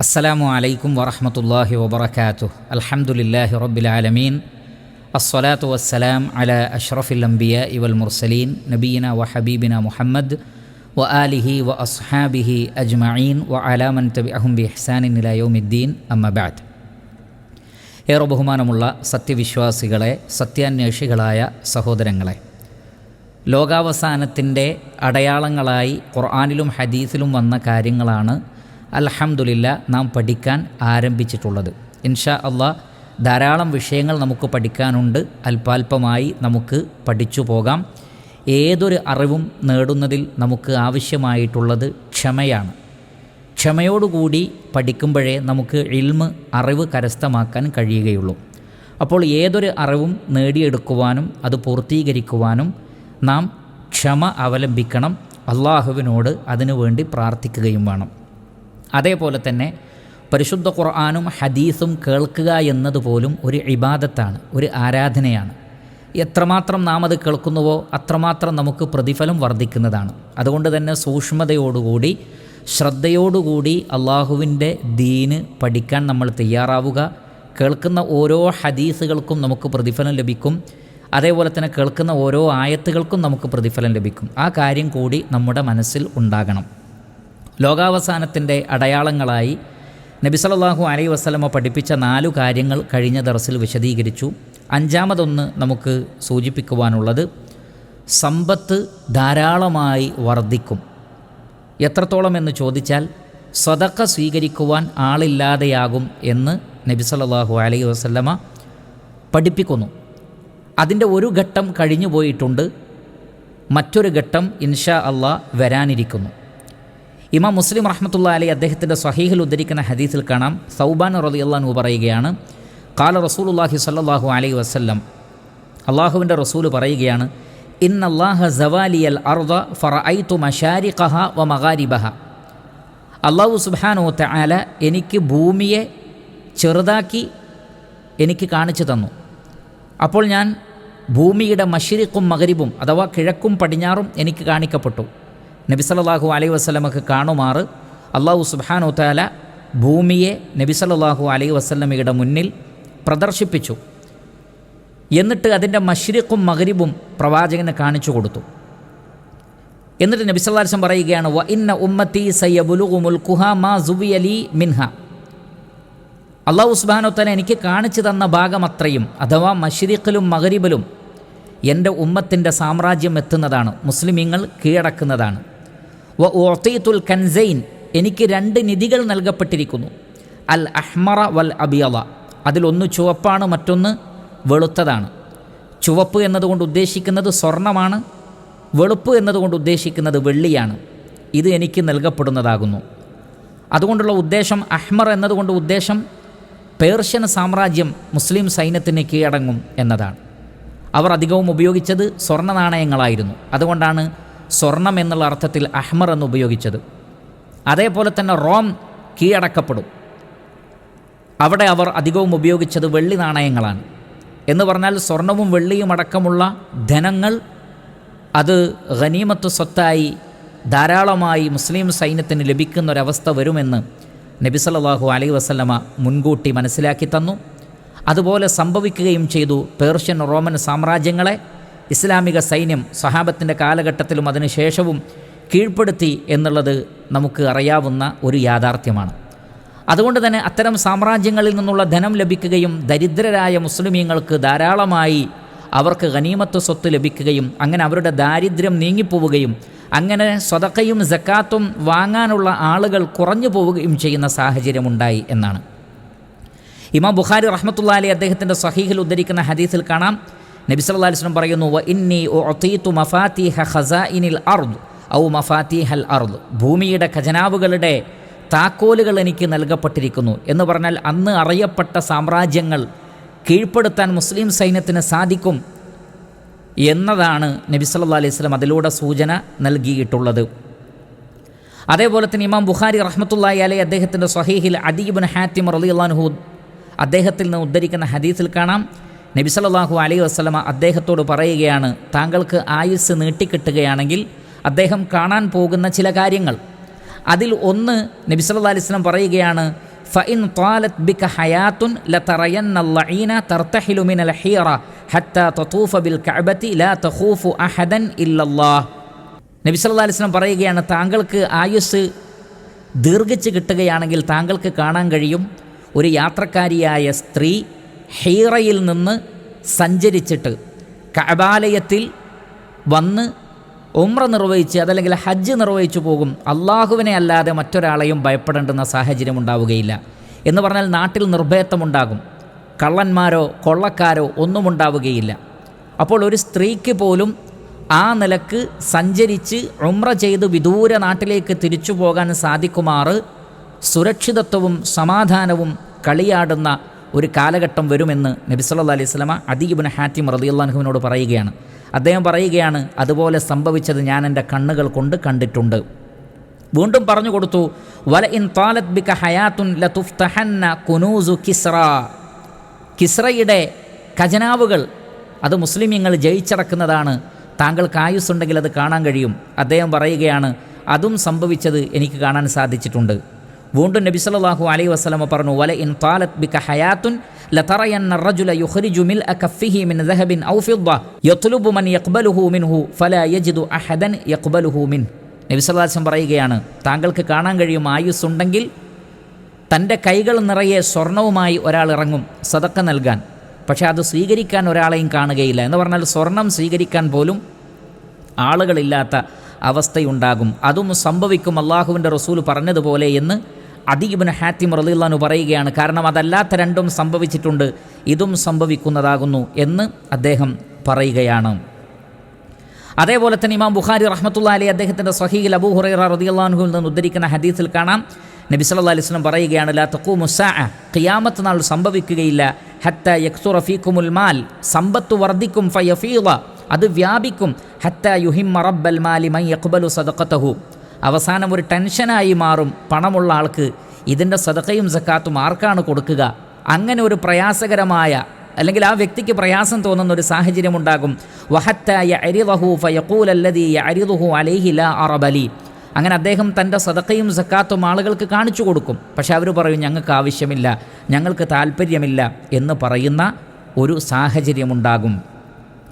അസ്സലാമു അലൈക്കും വറഹമത്തല്ലാഹി വബർക്കാത്തു അലഹമുല്ലാഹി റബ്ബിലാലമീൻ അസ്സലാത്തു വസ്സലാം അല അഷ്റഫിൽ ഇവൽ മുർസലീൻ. നബീന വ ഹബീബിന മുഹമ്മദ് വ ആലിഹി വ അസ്ഹാബിഹി അജ്മഈൻ വ അലാമൻ തബി അഹുംബി ഹസാനിൻലയോമിദ്ദീൻ അമ്മബാദ് ഏറെ ബഹുമാനമുള്ള സത്യവിശ്വാസികളെ സത്യാന്വേഷികളായ സഹോദരങ്ങളെ ലോകാവസാനത്തിന്റെ അടയാളങ്ങളായി ഖുർആാനിലും ഹദീസിലും വന്ന കാര്യങ്ങളാണ് അൽഹംദുലില്ല നാം പഠിക്കാൻ ആരംഭിച്ചിട്ടുള്ളത്. ഇൻഷാ അള്ളാ ധാരാളം വിഷയങ്ങൾ നമുക്ക് പഠിക്കാനുണ്ട്. അല്പാൽപമായി നമുക്ക് പഠിച്ചു പോകാം. ഏതൊരു അറിവും നേടുന്നതിൽ നമുക്ക് ആവശ്യമായിട്ടുള്ളത് ക്ഷമയാണ്. ക്ഷമയോടുകൂടി പഠിക്കുമ്പോഴേ നമുക്ക് ഇൽമ് അറിവ് കരസ്ഥമാക്കാൻ കഴിയുകയുള്ളൂ. അപ്പോൾ ഏതൊരു അറിവും നേടിയെടുക്കുവാനും അത് പൂർത്തീകരിക്കുവാനും നാം ക്ഷമ അവലംബിക്കണം. അള്ളാഹുവിനോട് അതിനുവേണ്ടി പ്രാർത്ഥിക്കുകയും വേണം. അതേപോലെ തന്നെ പരിശുദ്ധ ഖുർആാനും ഹദീസും കേൾക്കുക എന്നതുപോലും ഒരു ഇബാദത്താണ് ഒരു ആരാധനയാണ്. എത്രമാത്രം നാം അത് കേൾക്കുന്നുവോ അത്രമാത്രം നമുക്ക് പ്രതിഫലം വർദ്ധിക്കുന്നതാണ്. അതുകൊണ്ട് തന്നെ സൂക്ഷ്മതയോടുകൂടി ശ്രദ്ധയോടുകൂടി അള്ളാഹുവിന്റെ ദീന് പഠിക്കാൻ നമ്മൾ തയ്യാറാവുക. കേൾക്കുന്ന ഓരോ ഹദീസുകൾക്കും നമുക്ക് പ്രതിഫലം ലഭിക്കും. അതേപോലെ തന്നെ കേൾക്കുന്ന ഓരോ ആയത്തുകൾക്കും നമുക്ക് പ്രതിഫലം ലഭിക്കും. ആ കാര്യം കൂടി നമ്മുടെ മനസ്സിൽ ഉണ്ടാകണം. ലോകാവസാനത്തിന്റെ അടയാളങ്ങളായി നബി സല്ലല്ലാഹു അലൈഹി വസല്ലമ പഠിപ്പിച്ച നാലു കാര്യങ്ങൾ കഴിഞ്ഞ ദർസിൽ വിശദീകരിച്ചു. അഞ്ചാമതൊന്ന് നമുക്ക് സൂചിപ്പിക്കുവാനുള്ളത് സമ്പത്ത് ധാരാളമായി വർദ്ധിക്കും. എത്രത്തോളം എന്ന് ചോദിച്ചാൽ സ്വതക്ക സ്വീകരിക്കുവാൻ ആളില്ലാതെയാകും എന്ന് നബി സല്ലല്ലാഹു അലൈഹി വസല്ലമ പഠിപ്പിക്കുന്നു. അതിന്റെ ഒരു ഘട്ടം കഴിഞ്ഞു പോയിട്ടുണ്ട് മറ്റൊരു ഘട്ടം ഇൻഷാ അള്ളാ വരാനിരിക്കുന്നു. ഇമാം മുസ്ലിം റഹ്മത്തുള്ള അലി അദ്ദേഹത്തിന്റെ സ്വഹീഹിൽ ഉദ്ധരിക്കുന്ന ഹദീസിൽ കാണാം. സൗബാൻ റളിയല്ലാഹു പറയുകയാണ് കാല റസൂലുല്ലാഹി സല്ലാഹു അലൈഹി വസ്ല്ലം അള്ളാഹുവിന്റെ റസൂൽ പറയുകയാണ് ഇൻ അള്ളാഹ സവാലിയൽ അർദ ഫറഐതു മഷാരിഖഹ വ മഗാരിബഹ. അള്ളാഹു സുബ്ഹാനു തആല എനിക്ക് ഭൂമിയെ ചെറുതാക്കി എനിക്ക് കാണിച്ചു തന്നു. അപ്പോൾ ഞാൻ ഭൂമിയുടെ മഷിരിക്കും മകരിബും അഥവാ കിഴക്കും പടിഞ്ഞാറും എനിക്ക് കാണിക്കപ്പെട്ടു. നബി സല്ലല്ലാഹു അലൈഹി വസല്ലമക്ക് കാണുമാറ്. അള്ളാഹു സുബാനു താല ഭൂമിയെ നബി സല്ലല്ലാഹു അലൈഹി വസല്ലമയുടെ മുന്നിൽ പ്രദർശിപ്പിച്ചു. എന്നിട്ട് അതിന്റെ മഷ്രിഖും മകരിബും പ്രവാചകനെ കാണിച്ചു കൊടുത്തു. എന്നിട്ട് നബി സല്ലാസം പറയുകയാണ് വ ഇന്ന ഉമ്മത്തി സയ്യബുലുഗു മുൽക്കുഹ മാ സുബിയലി മിൻഹ. അള്ളാഹു സുബാനോത്തല എനിക്ക് കാണിച്ചു തന്ന ഭാഗം അത്രയും അഥവാ മഷ്രിഖിലും മകരിബിലും എന്റെ ഉമ്മത്തിന്റെ സാമ്രാജ്യം എത്തുന്നതാണ് മുസ്ലിമീങ്ങൾ കീഴടക്കുന്നതാണ്. വ ഓത്തീത്തുൽ കൻസൈൻ എനിക്ക് രണ്ട് നിധികൾ നൽകപ്പെട്ടിരിക്കുന്നു. അൽ അഹ്മറ വൽ അബിയല അതിലൊന്ന് ചുവപ്പാണ് മറ്റൊന്ന് വെളുത്തതാണ്. ചുവപ്പ് എന്നതുകൊണ്ട് ഉദ്ദേശിക്കുന്നത് സ്വർണമാണ് വെളുപ്പ് എന്നതുകൊണ്ട് ഉദ്ദേശിക്കുന്നത് വെള്ളിയാണ്. ഇത് എനിക്ക് നൽകപ്പെടുന്നതാകുന്നു. അതുകൊണ്ടുള്ള ഉദ്ദേശം അഹ്മർ എന്നതുകൊണ്ട് ഉദ്ദേശം പേർഷ്യൻ സാമ്രാജ്യം മുസ്ലിം സൈന്യത്തിന് കീഴടങ്ങും എന്നതാണ്. അവർ അധികവും ഉപയോഗിച്ചത് സ്വർണ നാണയങ്ങളായിരുന്നു. അതുകൊണ്ടാണ് സ്വർണം എന്നുള്ള അർത്ഥത്തിൽ അഹ്മർ എന്ന് ഉപയോഗിച്ചത്. അതേപോലെ തന്നെ റോം കീഴടക്കപ്പെടും. അവിടെ അവർ അധികവും ഉപയോഗിച്ചത് വെള്ളി നാണയങ്ങളാണ്. എന്ന് പറഞ്ഞാൽ സ്വർണവും വെള്ളിയും അടക്കമുള്ള ധനങ്ങൾ അത് ഖനീമത്ത് സ്വത്തായി ധാരാളമായി മുസ്ലിം സൈന്യത്തിന് ലഭിക്കുന്ന ഒരവസ്ഥ വരുമെന്ന് നബി സല്ലല്ലാഹു അലൈഹി വസല്ലമ മുൻകൂട്ടി മനസ്സിലാക്കി തന്നു. അതുപോലെ സംഭവിക്കുകയും ചെയ്തു പേർഷ്യൻ റോമൻ സാമ്രാജ്യങ്ങളെ ഇസ്ലാമിക സൈന്യം സഹാബത്തിന്റെ കാലഘട്ടത്തിലും അതിനുശേഷവും കീഴ്പ്പെടുത്തി എന്നുള്ളത് നമുക്ക് അറിയാവുന്ന ഒരു യാഥാർത്ഥ്യമാണ്. അതുകൊണ്ട് തന്നെ അത്തരം സാമ്രാജ്യങ്ങളിൽ നിന്നുള്ള ധനം ലഭിക്കുകയും ദരിദ്രരായ മുസ്ലിമീങ്ങൾക്ക് ധാരാളമായി അവർക്ക് ഗനീമത്ത് സ്വത്ത് ലഭിക്കുകയും അങ്ങനെ അവരുടെ ദാരിദ്ര്യം നീങ്ങിപ്പോവുകയും അങ്ങനെ സ്വതക്കയും ജക്കാത്തും വാങ്ങാനുള്ള ആളുകൾ കുറഞ്ഞു പോവുകയും ചെയ്യുന്ന സാഹചര്യമുണ്ടായി എന്നാണ്. ഇമാം ബുഖാരി റഹ്മത്തുള്ള അലി അദ്ദേഹത്തിന്റെ സഹീഹിൽ ഉദ്ധരിക്കുന്ന ഹദീസിൽ കാണാം. നബി സല്ലല്ലാഹു അലൈഹി വസല്ലം പറയുന്നു ഇന്നി അർദ് ഔ അർദ്. ഭൂമിയുടെ ഖജനാവുകളുടെ താക്കോലുകൾ എനിക്ക് നൽകപ്പെട്ടിരിക്കുന്നു എന്ന് പറഞ്ഞാൽ അന്ന് അറിയപ്പെട്ട സാമ്രാജ്യങ്ങൾ കീഴ്പ്പെടുത്താൻ മുസ്ലിം സൈന്യത്തിന് സാധിക്കും എന്നതാണ് നബി സല്ലാ അലൈഹി സ്വലം അതിലൂടെ സൂചന നൽകിയിട്ടുള്ളത്. അതേപോലെ തന്നെ ഇമാം ബുഖാരി റഹ്മത്തുള്ളാഹി അലൈ അദ്ദേഹത്തിന്റെ സ്വഹീഹിൽ അദീബുൻ ഹാത്തിം റളിയല്ലാഹു അദ്ദേഹത്തിൽ നിന്ന് ഉദ്ധരിക്കുന്ന ഹദീസിൽ കാണാം നബിസലല്ലാഹു അലൈ വസ്ലമ അദ്ദേഹത്തോട് പറയുകയാണ് താങ്കൾക്ക് ആയുസ് നീട്ടിക്കിട്ടുകയാണെങ്കിൽ അദ്ദേഹം കാണാൻ പോകുന്ന ചില കാര്യങ്ങൾ. അതിൽ ഒന്ന് നബിസല്ലാ അലിസ്ലം പറയുകയാണ് ഫഇൻ ത്വാലത് ബിക ഹയാത്തുൻ ലതറയന്ന ലഈന തർത്തഹിലു മിനൽ ഹീറ ഹത്ത തതൂഫ ബിൽ കഅബതി ലാ തഖൂഫു അഹദൻ ഇല്ലല്ലാ നബി സല്ലല്ലാഹു അലൈഹി വസല്ലം പറയുകയാണ് താങ്കൾക്ക് ആയുസ് ദീർഘിച്ച് കിട്ടുകയാണെങ്കിൽ താങ്കൾക്ക് കാണാൻ കഴിയും. ഒരു യാത്രക്കാരിയായ സ്ത്രീ ഹീറയിൽ നിന്ന് സഞ്ചരിച്ചിട്ട് കബാലയത്തിൽ വന്ന് ഉമ്ര നിർവഹിച്ച് അതല്ലെങ്കിൽ ഹജ്ജ് നിർവഹിച്ചു പോകും. അള്ളാഹുവിനെ അല്ലാതെ മറ്റൊരാളെയും ഭയപ്പെടേണ്ടുന്ന സാഹചര്യം ഉണ്ടാവുകയില്ല. എന്ന് പറഞ്ഞാൽ നാട്ടിൽ നിർഭയത്വമുണ്ടാകും. കള്ളന്മാരോ കൊള്ളക്കാരോ ഒന്നും ഉണ്ടാവുകയില്ല. അപ്പോൾ ഒരു സ്ത്രീക്ക് പോലും ആ നിലയ്ക്ക് സഞ്ചരിച്ച് ഉമ്ര ചെയ്ത് വിദൂര നാട്ടിലേക്ക് തിരിച്ചു പോകാൻ സാധിക്കുമാറ് സുരക്ഷിതത്വവും സമാധാനവും കളിയാടുന്ന ഒരു കാലഘട്ടം വരുമെന്ന് നബി സല്ലല്ലാഹു അലൈഹി വസല്ലമ അദീബിൻ ഹാറ്റിം റളിയല്ലാഹുവിനോട് പറയുകയാണ്. അദ്ദേഹം പറയുകയാണ് അതുപോലെ സംഭവിച്ചത് ഞാൻ എന്റെ കണ്ണുകൾ കൊണ്ട് കണ്ടിട്ടുണ്ട്. വീണ്ടും പറഞ്ഞു കൊടുത്തു വല ഇൻ താലത് ബിക ഹയാത്തുൻ ലതുഫ്തഹന്ന കുനൂസു കിസ്ര കിസ്രയുടെ ഖജനാവുകൾ അത് മുസ്ലിമീങ്ങൾ ജയിച്ചടക്കുന്നതാണ് താങ്കൾക്ക് ആയുസ്സുണ്ടെങ്കിൽ അത് കാണാൻ കഴിയും. അദ്ദേഹം പറയുകയാണ് അതും സംഭവിച്ചത് എനിക്ക് കാണാൻ സാധിച്ചിട്ടുണ്ട്. വീണ്ടും നബി സല്ലല്ലാഹു അലൈഹി വസല്ലമ പറഞ്ഞു വല ഇൻ താലത് ബിക ഹയാത്തുൻ ലതറയന്ന الرجل يخرج ملء كفه من ذهب أو فضة يطلب من يقبله منه فلا يجد أحدا يقبله منه നബി സല്ലല്ലാഹു അലൈഹി വസല്ലം പറയുകയാണ് താങ്കൾക്ക് കാണാൻ കഴിയും ആയുസ്സുണ്ടെങ്കിൽ തൻ്റെ കൈകൾ നിറയെ സ്വർണവുമായി ഒരാൾ ഇറങ്ങും സതക്ക നൽകാൻ പക്ഷേ അത് സ്വീകരിക്കാൻ ഒരാളെയും കാണുകയില്ല എന്ന് പറഞ്ഞാൽ സ്വർണം സ്വീകരിക്കാൻ പോലും ആളുകളില്ലാത്ത അവസ്ഥയുണ്ടാകും അതും സംഭവിക്കും അള്ളാഹുവിൻ്റെ റസൂൽ പറഞ്ഞതുപോലെ എന്ന് അദീബിന് ഹാത്തിം റലിള്ളാനു പറയുകയാണ് കാരണം അതല്ലാത്ത രണ്ടും സംഭവിച്ചിട്ടുണ്ട് ഇതും സംഭവിക്കുന്നതാകുന്നു എന്ന് അദ്ദേഹം പറയുകയാണ്. അതേപോലെ തന്നെ ഇമാം ബുഖാരി റഹ്മത്തുള്ള അലി അദ്ദേഹത്തിന്റെ സഹീൽ അബൂ ഹുറൈറ റദിയല്ലാഹുവിൽ നിന്ന് ഉദ്ധരിക്കുന്ന ഹദീസിൽ കാണാം നബി സല്ലല്ലാഹു അലൈഹി വസല്ലം പറയുകയാണ് ലാ തഖൂമു മുസാ ഖിയാമത്ത് നാൾ സംഭവിക്കുകയില്ല ഹത്ത യക്സു റഫീഖുമുൽ മാൽ സമ്പത്ത് വർദ്ധിക്കും ഫയഫീള അത് വ്യാപിക്കും ഹത്ത യുഹിം റബ്ബൽ മാലി മൈ അക്ബലു സദഖതഹു. അവസാനം ഒരു ടെൻഷനായി മാറും. പണമുള്ള ആൾക്ക് ഇതിന്റെ സദഖയും സക്കാത്തും ആർക്കാണ് കൊടുക്കുക? അങ്ങനെ ഒരു പ്രയാസകരമായ അല്ലെങ്കിൽ ആ വ്യക്തിക്ക് പ്രയാസം തോന്നുന്ന ഒരു സാഹചര്യം ഉണ്ടാകും. വഹത്തായ അരിവഹു ഫയഖൂൽ അല്ലദീ യഅരിദുഹു അലൈഹി ലാ അറബലി. അങ്ങനെ അദ്ദേഹം തന്റെ സദക്കയും സക്കാത്തും ആളുകൾക്ക് കാണിച്ചു കൊടുക്കും. പക്ഷെ അവർ പറയും ഞങ്ങൾക്ക് ആവശ്യമില്ല ഞങ്ങൾക്ക് താല്പര്യമില്ല എന്ന് പറയുന്ന ഒരു സാഹചര്യമുണ്ടാകും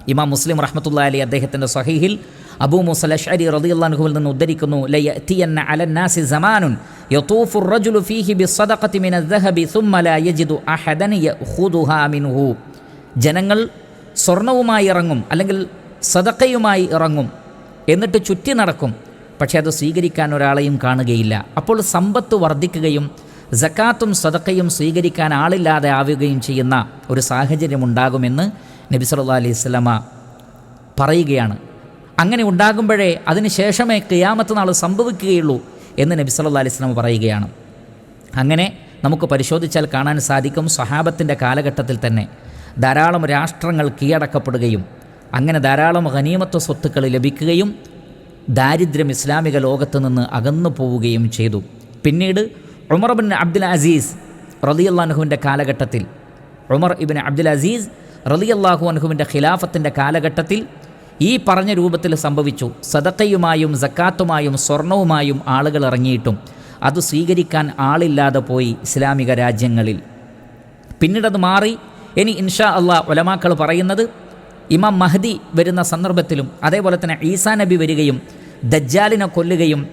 ഇമാം മുസ്ലിം റഹ്മത്തുള്ള അലി അദ്ദേഹത്തിന്റെ സഹീഹിൽ അബൂ മുസലഷ്അരി റദിയുള്ളാൻഹുവിൽ നിന്ന് ഉദ്ധരിക്കുന്നു ലയത്തിയന്ന അലന്നാസി യതൂഫു റജുലു ഫീഹി ബിസ്സദഖത്തി മിന ദഹബി സുമ്മ ലാ യജിദു അഹദൻ യഖുദുഹാ മിൻഹു. ജനങ്ങൾ സ്വർണവുമായി ഇറങ്ങും അല്ലെങ്കിൽ സദക്കയുമായി ഇറങ്ങും എന്നിട്ട് ചുറ്റി നടക്കും പക്ഷേ അത് സ്വീകരിക്കാൻ ഒരാളെയും കാണുകയില്ല. അപ്പോൾ സമ്പത്ത് വർദ്ധിക്കുകയും ജക്കാത്തും സദക്കയും സ്വീകരിക്കാൻ ആളില്ലാതെ ആവുകയും ചെയ്യുന്ന ഒരു സാഹചര്യമുണ്ടാകുമെന്ന് നബി സല്ലാ അലൈഹി സ്വലമ പറയുകയാണ്. അങ്ങനെ ഉണ്ടാകുമ്പോഴേ അതിന് ശേഷമേ കിയാമത്ത് നാൾ സംഭവിക്കുകയുള്ളൂ എന്ന് നബി സല്ലാ അലൈഹി വസല്ലമ പറയുകയാണ്. അങ്ങനെ നമുക്ക് പരിശോധിച്ചാൽ കാണാൻ സാധിക്കും സഹാബത്തിന്റെ കാലഘട്ടത്തിൽ തന്നെ ധാരാളം രാഷ്ട്രങ്ങൾ കീഴടക്കപ്പെടുകയും അങ്ങനെ ധാരാളം ഖനീമത്വ സ്വത്തുക്കൾ ലഭിക്കുകയും ദാരിദ്ര്യം ഇസ്ലാമിക ലോകത്ത് നിന്ന് അകന്നു പോവുകയും ചെയ്തു. പിന്നീട് ഉമർ ബിൻ അബ്ദുൽ അസീസ് റലിയല്ലാഹുവിന്റെ കാലഘട്ടത്തിൽ ഉമർ ഇബിൻ അബ്ദുൽ അസീസ് റലിയല്ലാഹു അൻഹുവിന്റെ ഖിലാഫത്തിന്റെ കാലഘട്ടത്തിൽ ഈ പറഞ്ഞ രൂപത്തിൽ സംഭവിച്ചു. സദക്കയുമായും സക്കാത്തുമായും സ്വർണവുമായും ആളുകൾ ഇറങ്ങിയിട്ടും അത് സ്വീകരിക്കാൻ ആളില്ലാതെ പോയി ഇസ്ലാമിക രാജ്യങ്ങളിൽ. പിന്നീടത് മാറി. ഇനി ഇൻഷാ അള്ളാ ഒലമാക്കൾ പറയുന്നത് ഇമാം മഹദി വരുന്ന സന്ദർഭത്തിലും അതേപോലെ തന്നെ ഈസാ നബി വരികയും ദജ്ജാലിനെ കൊല്ലുകയും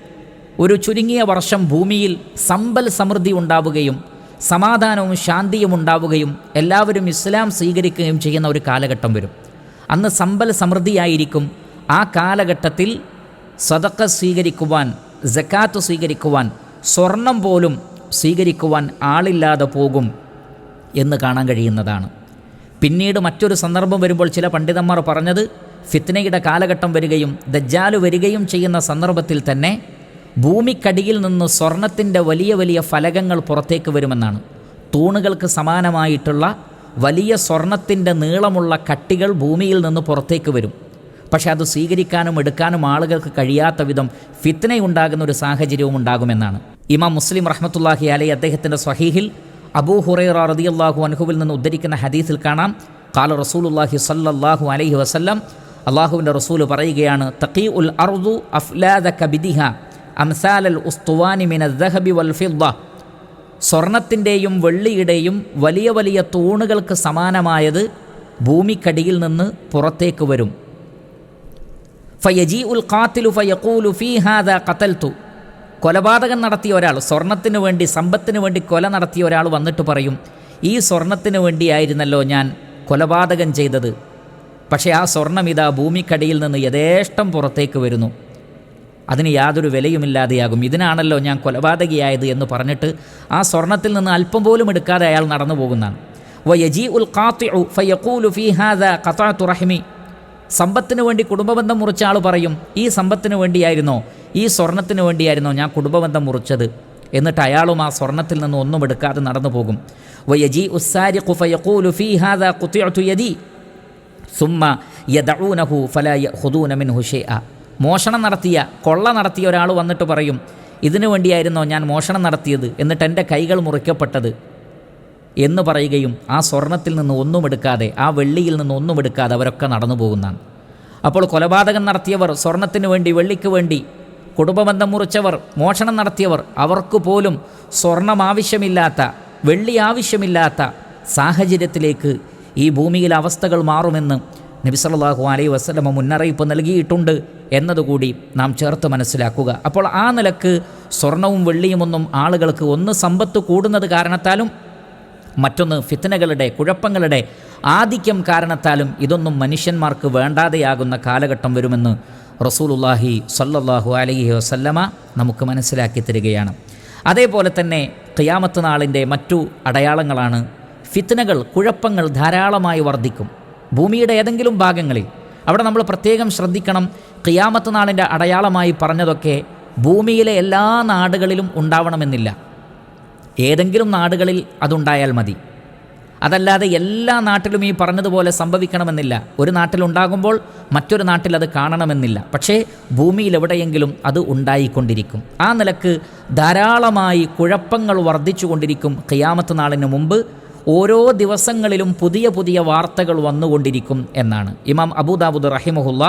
ഒരു ചുരുങ്ങിയ വർഷം ഭൂമിയിൽ സമ്പൽ സമൃദ്ധി ഉണ്ടാവുകയും സമാധാനവും ശാന്തിയും ഉണ്ടാവുകയും എല്ലാവരും ഇസ്ലാം സ്വീകരിക്കുകയും ചെയ്യുന്ന ഒരു കാലഘട്ടം വരും. അന്ന് സമ്പൽ സമൃദ്ധിയായിരിക്കും. ആ കാലഘട്ടത്തിൽ സദക്ക സ്വീകരിക്കുവാൻ ജക്കാത്ത് സ്വീകരിക്കുവാൻ സ്വർണം പോലും സ്വീകരിക്കുവാൻ ആളില്ലാതെ പോകും എന്ന് കാണാൻ കഴിയുന്നതാണ്. പിന്നീട് മറ്റൊരു സന്ദർഭം വരുമ്പോൾ ചില പണ്ഡിതന്മാർ പറഞ്ഞത് ഫിത്നയുടെ കാലഘട്ടം വരികയും ദജ്ജാലു വരികയും ചെയ്യുന്ന സന്ദർഭത്തിൽ തന്നെ ഭൂമിക്കടിയിൽ നിന്ന് സ്വർണത്തിന്റെ വലിയ വലിയ ഫലകങ്ങൾ പുറത്തേക്ക് വരുമെന്നാണ്. തൂണുകൾക്ക് സമാനമായിട്ടുള്ള വലിയ സ്വർണത്തിന്റെ നീളമുള്ള കട്ടികൾ ഭൂമിയിൽ നിന്ന് പുറത്തേക്ക് വരും. പക്ഷെ അത് സ്വീകരിക്കാനും എടുക്കാനും ആളുകൾക്ക് കഴിയാത്ത വിധം ഫിത്നയുണ്ടാകുന്ന ഒരു സാഹചര്യവും ഉണ്ടാകുമെന്നാണ്. ഇമാം മുസ്ലിം റഹ്മത്തുല്ലാഹി അലൈ അദ്ദേഹത്തിന്റെ സ്വഹീഹിൽ അബൂ ഹുറൈറ റദിയല്ലാഹു അൻഹുവിൽ നിന്ന് ഉദ്ധരിക്കുന്ന ഹദീസിൽ കാണാം. കാല റസൂലുല്ലാഹി സല്ലല്ലാഹു അലൈഹി വസല്ലം അള്ളാഹുവിന്റെ റസൂൽ പറയുകയാണ് തഖീ ഉൽ അർദു അഫ്ലാദ കബിദിഹ അംസാൽ അൽ ഉസ്തുവാനി മിന ദഹബി വൽ ഫിദ്ദ. സ്വർണത്തിന്റെയും വെള്ളിയുടെയും വലിയ വലിയ തൂണുകൾക്ക് സമാനമായത് ഭൂമിക്കടിയിൽ നിന്ന് പുറത്തേക്ക് വരും. ഫയജി ഉൽ ഖാത്തിലു ഫയഖൂലു ഫീ ഹാദ ഖതൽതു. കൊലപാതകം നടത്തിയ ഒരാൾ സ്വർണത്തിന് വേണ്ടി സമ്പത്തിന് വേണ്ടി കൊല നടത്തിയ ഒരാൾ വന്നിട്ട് പറയും ഈ സ്വർണത്തിന് വേണ്ടിയായിരുന്നല്ലോ ഞാൻ കൊലപാതകം ചെയ്തത്. പക്ഷേ ആ സ്വർണം ഇതാ ഭൂമിക്കടിയിൽ നിന്ന് യഥേഷ്ടം പുറത്തേക്ക് വരുന്നു. അതിന് യാതൊരു വിലയുമില്ലാതെയാകും. ഇതിനാണല്ലോ ഞാൻ കൊലപാതകിയായത് എന്ന് പറഞ്ഞിട്ട് ആ സ്വർണത്തിൽ നിന്ന് അല്പം പോലും എടുക്കാതെ അയാൾ നടന്നു പോകുന്നതാണ്. വയജി ഉൽ ഖാത്തിഉ ഫയഖൂലു ഫീ ഹാദ ഖതഅതു റഹ്മി. സമ്പത്തിന് വേണ്ടി കുടുംബബന്ധം മുറിച്ച ആൾ പറയും ഈ സമ്പത്തിന് വേണ്ടിയായിരുന്നോ? ഈ സ്വർണത്തിന് വേണ്ടിയായിരുന്നോ ഞാൻ കുടുംബബന്ധം മുറിച്ചത്? എന്നിട്ട് അയാളും ആ സ്വർണത്തിൽ നിന്ന് ഒന്നും എടുക്കാതെ നടന്നു പോകും. വയജി ഉസ്സാരിഖു ഫയഖൂലു ഫീ ഹാദ ഖുതിഅതു യദി. സുമ്മ യദഊനഹു ഫലാ യഖുദൂന മിൻഹു ഷൈഅ മോഷണം നടത്തിയ കൊള്ള നടത്തിയ ഒരാൾ വന്നിട്ട് പറയും ഇതിനു വേണ്ടിയായിരുന്നോ ഞാൻ മോഷണം നടത്തിയത്? എന്നിട്ട് എന്റെ കൈകൾ മുറിക്കപ്പെട്ടത്. എന്ന് പറയുകയും ആ സ്വർണത്തിൽ നിന്ന് ഒന്നും എടുക്കാതെ ആ വെള്ളിയിൽ നിന്ന് ഒന്നും എടുക്കാതെ അവരൊക്കെ നടന്നു പോകുന്നതാണ്. അപ്പോൾ കൊലപാതകം നടത്തിയവർ സ്വർണത്തിന് വേണ്ടി വെള്ളിക്ക് വേണ്ടി കുടുംബബന്ധം മുറിച്ചവർ മോഷണം നടത്തിയവർ അവർക്ക് പോലും സ്വർണം ആവശ്യമില്ലാത്ത വെള്ളി ആവശ്യമില്ലാത്ത സാഹചര്യത്തിലേക്ക് ഈ ഭൂമിയിലെ അവസ്ഥകൾ മാറുമെന്ന് നബി സല്ലല്ലാഹു അലൈഹി വസല്ലമ മുന്നറിയിപ്പ് നൽകിയിട്ടുണ്ട് എന്നതുകൂടി നാം ചേർത്ത് മനസ്സിലാക്കുക. അപ്പോൾ ആ നിലയ്ക്ക് സ്വർണവും വെള്ളിയുമൊന്നും ആളുകൾക്ക് ഒന്ന് സമ്പത്ത് കൂടുന്നത് കാരണത്താലും മറ്റൊന്ന് ഫിത്തനകളുടെ കുഴപ്പങ്ങളുടെ ആധിക്യം കാരണത്താലും ഇതൊന്നും മനുഷ്യന്മാർക്ക് വേണ്ടാതെയാകുന്ന കാലഘട്ടം വരുമെന്ന് റസൂലുല്ലാഹി സല്ലല്ലാഹു അലൈഹി വസല്ലമ നമുക്ക് മനസ്സിലാക്കി തരികയാണ്. അതേപോലെ തന്നെ ഖിയാമത്ത് നാളിന്റെ മറ്റു അടയാളങ്ങളാണ് ഫിത്തനകൾ കുഴപ്പങ്ങൾ ധാരാളമായി വർദ്ധിക്കും. ഭൂമിയുടെ ഏതെങ്കിലും ഭാഗങ്ങളിൽ. അവിടെ നമ്മൾ പ്രത്യേകം ശ്രദ്ധിക്കണം. ഖിയാമത്ത് നാളിന്റെ അടയാളമായി പറഞ്ഞതൊക്കെ ഭൂമിയിലെ എല്ലാ നാടുകളിലും ഉണ്ടാവണമെന്നില്ല. ഏതെങ്കിലും നാടുകളിൽ അതുണ്ടായാൽ മതി. അതല്ലാതെ എല്ലാ നാട്ടിലും ഈ പറഞ്ഞതുപോലെ സംഭവിക്കണമെന്നില്ല. ഒരു നാട്ടിലുണ്ടാകുമ്പോൾ മറ്റൊരു നാട്ടിൽ അത് കാണണമെന്നില്ല. പക്ഷേ ഭൂമിയിൽ എവിടെയെങ്കിലും അത് ഉണ്ടായിക്കൊണ്ടിരിക്കും. ആ നിലയ്ക്ക് ധാരാളമായി കുഴപ്പങ്ങൾ വർദ്ധിച്ചു കൊണ്ടിരിക്കും ഖിയാമത്ത് നാളിന് മുമ്പ്. ഓരോ ദിവസങ്ങളിലും പുതിയ പുതിയ വാർത്തകൾ വന്നുകൊണ്ടിരിക്കും എന്നാണ്. ഇമാം അബൂദാബുദ് റഹിമഹുല്ല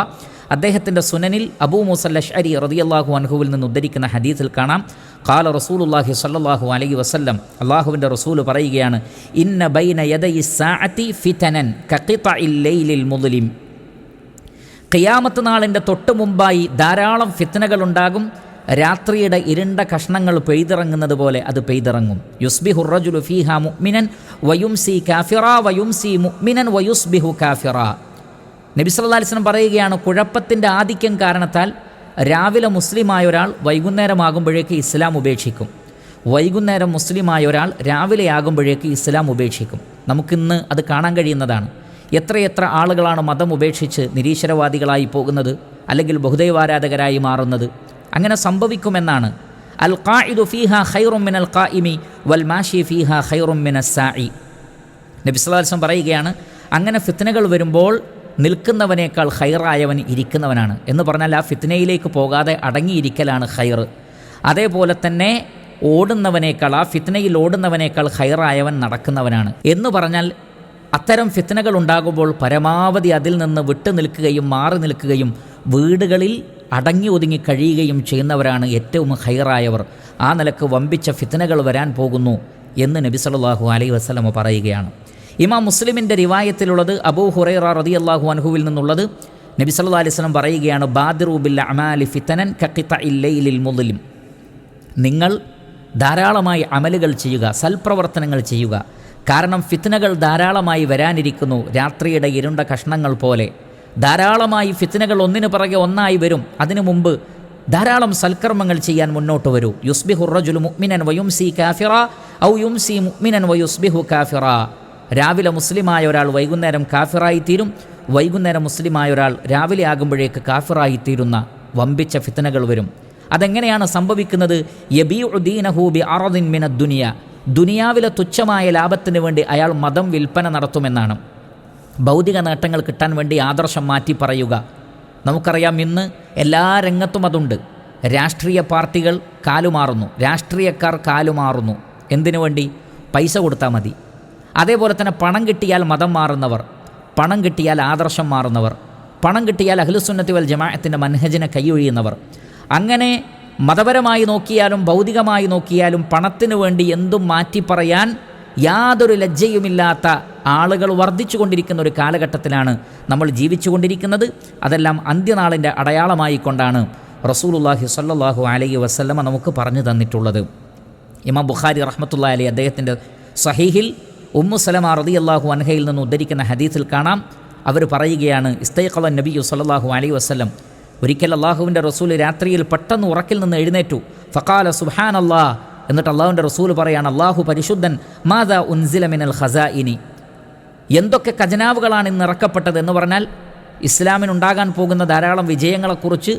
അദ്ദേഹത്തിന്റെ സുനനിൽ അബൂ മുസൽ അഷ്അരി റതിയല്ലാഹു അൻഹുവിൽ നിന്ന് ഉദ്ധരിക്കുന്ന ഹദീസിൽ കാണാം. കാല റസൂലുല്ലാഹി സല്ലാഹു അലൈഹി വസല്ലം അള്ളാഹുവിന്റെ റസൂൽ പറയുകയാണ് ഇന്ന ബൈന യദയി ഫിതനൻ ഖിയാമത്ത് നാളിന്റെ തൊട്ടു മുമ്പായി ധാരാളം ഫിത്തനകളുണ്ടാകും രാത്രിയുടെ ഇരുണ്ട കഷ്ണങ്ങൾ പെയ്തിറങ്ങുന്നത് പോലെ അത് പെയ്തിറങ്ങും. യുസ്ബിഹു റജുലു ഫീഹ മുഅ്മിനൻ വയുംസി കാഫിറ വയുംസി മുഅ്മിനൻ വയുസ്ബിഹു കാഫിറ. നബി സല്ലല്ലാഹു അലൈഹി വസല്ലം പറയുകയാണ് കുഴപ്പത്തിന്റെ ആധിക്യം കാരണത്താൽ രാവിലെ മുസ്ലിമായ ഒരാൾ വൈകുന്നേരമാകുമ്പോഴേക്ക് ഇസ്ലാം ഉപേക്ഷിക്കും. വൈകുന്നേരം മുസ്ലിമായ ഒരാൾ രാവിലെ ആകുമ്പോഴേക്ക് ഇസ്ലാം ഉപേക്ഷിക്കും. നമുക്കിന്ന് അത് കാണാൻ കഴിയുന്നതാണ്. എത്രയെത്ര ആളുകളാണ് മതം ഉപേക്ഷിച്ച് നിരീശ്വരവാദികളായി പോകുന്നത് അല്ലെങ്കിൽ ബഹുദൈവാരാധകരായി മാറുന്നത്? അങ്ങനെ സംഭവിക്കുമെന്നാണ്. അൽ ഖായിദു ഫീഹ ഖൈറും മിനൽ ഖായിമി വൽ മാഷി ഫീഹ ഖൈറും മിനൽ സായി നബി സല്ലല്ലാഹു അലൈഹി വസല്ലം പറയുകയാണ് അങ്ങനെ ഫിത്നകൾ വരുമ്പോൾ നിൽക്കുന്നവനേക്കാൾ ഖൈറായവൻ ഇരിക്കുന്നവനാണ്. എന്ന് പറഞ്ഞാൽ ആ ഫിത്നയിലേക്ക് പോകാതെ അടങ്ങിയിരിക്കലാണ് ഖൈർ. അതേപോലെ തന്നെ ഓടുന്നവനേക്കാൾ ആ ഫിത്നയിൽ ഓടുന്നവനേക്കാൾ ഖൈറായവൻ നടക്കുന്നവനാണ്. എന്ന് പറഞ്ഞാൽ അത്തരം ഫിത്നകൾ ഉണ്ടാകുമ്പോൾ പരമാവധി അതിൽ നിന്ന് വിട്ടു നിൽക്കുകയും മാറി നിൽക്കുകയും വീടുകളിൽ അടങ്ങി ഒതുങ്ങി കഴിയുകയും ചെയ്യുന്നവരാണ് ഏറ്റവും ഹൈറായവർ. ആ നിലയ്ക്ക് വമ്പിച്ച ഫിത്തനകൾ വരാൻ പോകുന്നു എന്ന് നബി സല്ലല്ലാഹു അലൈ വസ്ലമ പറയുകയാണ്. ഇമാം മുസ്ലിമിന്റെ റിവായത്തിലുള്ളത് അബൂ ഹുറൈറ അള്ളാഹു അൻഹുവിൽ നിന്നുള്ളത് നബി സല്ലല്ലാഹു അലൈഹി സ്വലം പറയുകയാണ് ബാദിറു ബിൽ അമാലി ഫിത്തനൻ കക്കിത്ത ഇല്ലയിലിൽ മുതലും നിങ്ങൾ ധാരാളമായി അമലുകൾ ചെയ്യുക സൽപ്രവർത്തനങ്ങൾ ചെയ്യുക. കാരണം ഫിത്തനകൾ ധാരാളമായി വരാനിരിക്കുന്നു രാത്രിയുടെ ഇരുണ്ട കഷ്ണങ്ങൾ പോലെ. ധാരാളമായി ഫിത്തനകൾ ഒന്നിനു പിറകെ ഒന്നായി വരും. അതിനു മുമ്പ് ധാരാളം സൽക്കർമ്മങ്ങൾ ചെയ്യാൻ മുന്നോട്ട് വരൂ. യുസ്ബിഹു റജുലു മുഅ്മിനൻ വയുംസി കാഫിറ ഔ യുംസി മുഅ്മിനൻ വയുസ്ബിഹു കാഫിറ. രാവിലെ മുസ്ലിമായ ഒരാൾ വൈകുന്നേരം കാഫിറായി തീരും. വൈകുന്നേരം മുസ്ലിമായ ഒരാൾ രാവിലെ ആകുമ്പോഴേക്ക് കാഫിറായി തീരുന്ന വമ്പിച്ച ഫിത്തനകൾ വരും. അതെങ്ങനെയാണ് സംഭവിക്കുന്നത്? യബീഉദ്ദീനഹൂബി അറദിൻ മിന ദുനിയ. ദുനിയാവിലെ തുച്ഛമായ ലാഭത്തിന് വേണ്ടി അയാൾ മതം വിൽപ്പന നടത്തുമെന്നാണ്. ഭൗതിക നേട്ടങ്ങൾ കിട്ടാൻ വേണ്ടി ആദർശം മാറ്റി പറയുക. നമുക്കറിയാം ഇന്ന് എല്ലാ രംഗത്തും അതുണ്ട്. രാഷ്ട്രീയ പാർട്ടികൾ കാലുമാറുന്നു. രാഷ്ട്രീയക്കാർ കാലുമാറുന്നു. എന്തിനു വേണ്ടി? പൈസ കൊടുത്താൽ മതി. അതേപോലെ തന്നെ പണം കിട്ടിയാൽ മതം മാറുന്നവർ പണം കിട്ടിയാൽ ആദർശം മാറുന്നവർ പണം കിട്ടിയാൽ അഖിലുസുന്നത്തി വൽ ജമാഅത്തിന്റെ മൻഹജിനെ കൈയൊഴിയുന്നവർ. അങ്ങനെ മതപരമായി നോക്കിയാലും ഭൗതികമായി നോക്കിയാലും പണത്തിനു വേണ്ടി എന്തും മാറ്റി പറയാൻ യാതൊരു ലജ്ജയുമില്ലാത്ത ആളുകൾ വർദ്ധിച്ചു കൊണ്ടിരിക്കുന്ന ഒരു കാലഘട്ടത്തിലാണ് നമ്മൾ ജീവിച്ചു കൊണ്ടിരിക്കുന്നത്. അതെല്ലാം അന്ത്യനാളിന്റെ അടയാളമായി കൊണ്ടാണ് റസൂലുല്ലാഹി സല്ലാഹു അലൈഹി വസ്ലമ നമുക്ക് പറഞ്ഞു തന്നിട്ടുള്ളത്. ഇമാം ബുഖാരി റഹ്മത്തുള്ള അലി അദ്ദേഹത്തിന്റെ സഹീഹിൽ ഉമ്മു സലമ റതി അള്ളാഹു അൻഹയിൽ നിന്ന് ഉദ്ധരിക്കുന്ന ഹദീസിൽ കാണാം. അവർ പറയുകയാണ് ഇസ്തൈഖല നബിയു സല്ലാഹു അലൈഹി വസ്ലം ഒരിക്കൽ അള്ളാഹുവിന്റെ റസൂൽ രാത്രിയിൽ പെട്ടെന്ന് ഉറക്കിൽ നിന്ന് എഴുന്നേറ്റു. ഫക്കാല സുഹാൻ അള്ളാഹ് എന്നിട്ട് അള്ളാഹുവിന്റെ റസൂൽ പറയാണ് അള്ളാഹു പരിശുദ്ധൻ മാതാ ഉൻസിലമിനൽ ഖസാ ഇനി എന്തൊക്കെ ഖജനാവുകളാണ് ഇന്ന് ഇറക്കപ്പെട്ടത് എന്ന് പറഞ്ഞാൽ ഇസ്ലാമിനുണ്ടാകാൻ പോകുന്ന ധാരാളം വിജയങ്ങളെക്കുറിച്ച്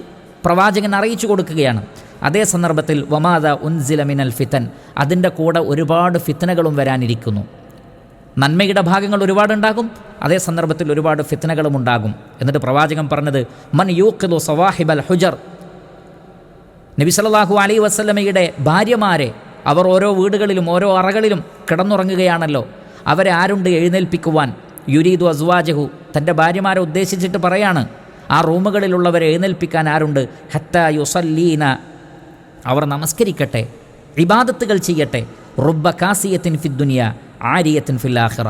പ്രവാചകൻ അറിയിച്ചു കൊടുക്കുകയാണ്. അതേ സന്ദർഭത്തിൽ വമാദ ഉൻസിലമിനൽ ഫിത്തൻ അതിന്റെ കൂടെ ഒരുപാട് ഫിത്തനകളും വരാനിരിക്കുന്നു. നന്മയുടെ ഭാഗങ്ങൾ ഒരുപാടുണ്ടാകും അതേ സന്ദർഭത്തിൽ ഒരുപാട് ഫിത്തനകളും ഉണ്ടാകും. എന്നിട്ട് പ്രവാചകൻ പറഞ്ഞത് മൻ യൂഖിദു സവാഹിബൽ ഹുജർ നബി സല്ലല്ലാഹു അലൈഹി വസല്ലമയുടെ ഭാര്യമാരെ അവർ ഓരോ വീടുകളിലും ഓരോ അറകളിലും കിടന്നുറങ്ങുകയാണല്ലോ. അവരെ ആരുണ്ട് എഴുന്നേൽപ്പിക്കുവാൻ? യുരീദു അസ്വാജഹു. തന്റെ ഭാര്യമാരെ ഉദ്ദേശിച്ചിട്ട് പറയാണ് ആ റൂമുകളിലുള്ളവരെ എഴുന്നേൽപ്പിക്കാൻ ആരുണ്ട്? ഹത്ത യുസല്ലീന. അവർ നമസ്കരിക്കട്ടെ ഇബാദത്തുകൾ ചെയ്യട്ടെ. റുബ്ബ കാസിയത്തിൻ ഫിദ്ദുനിയ ആരിയത്തിൻ ഫില്ലാഹിറ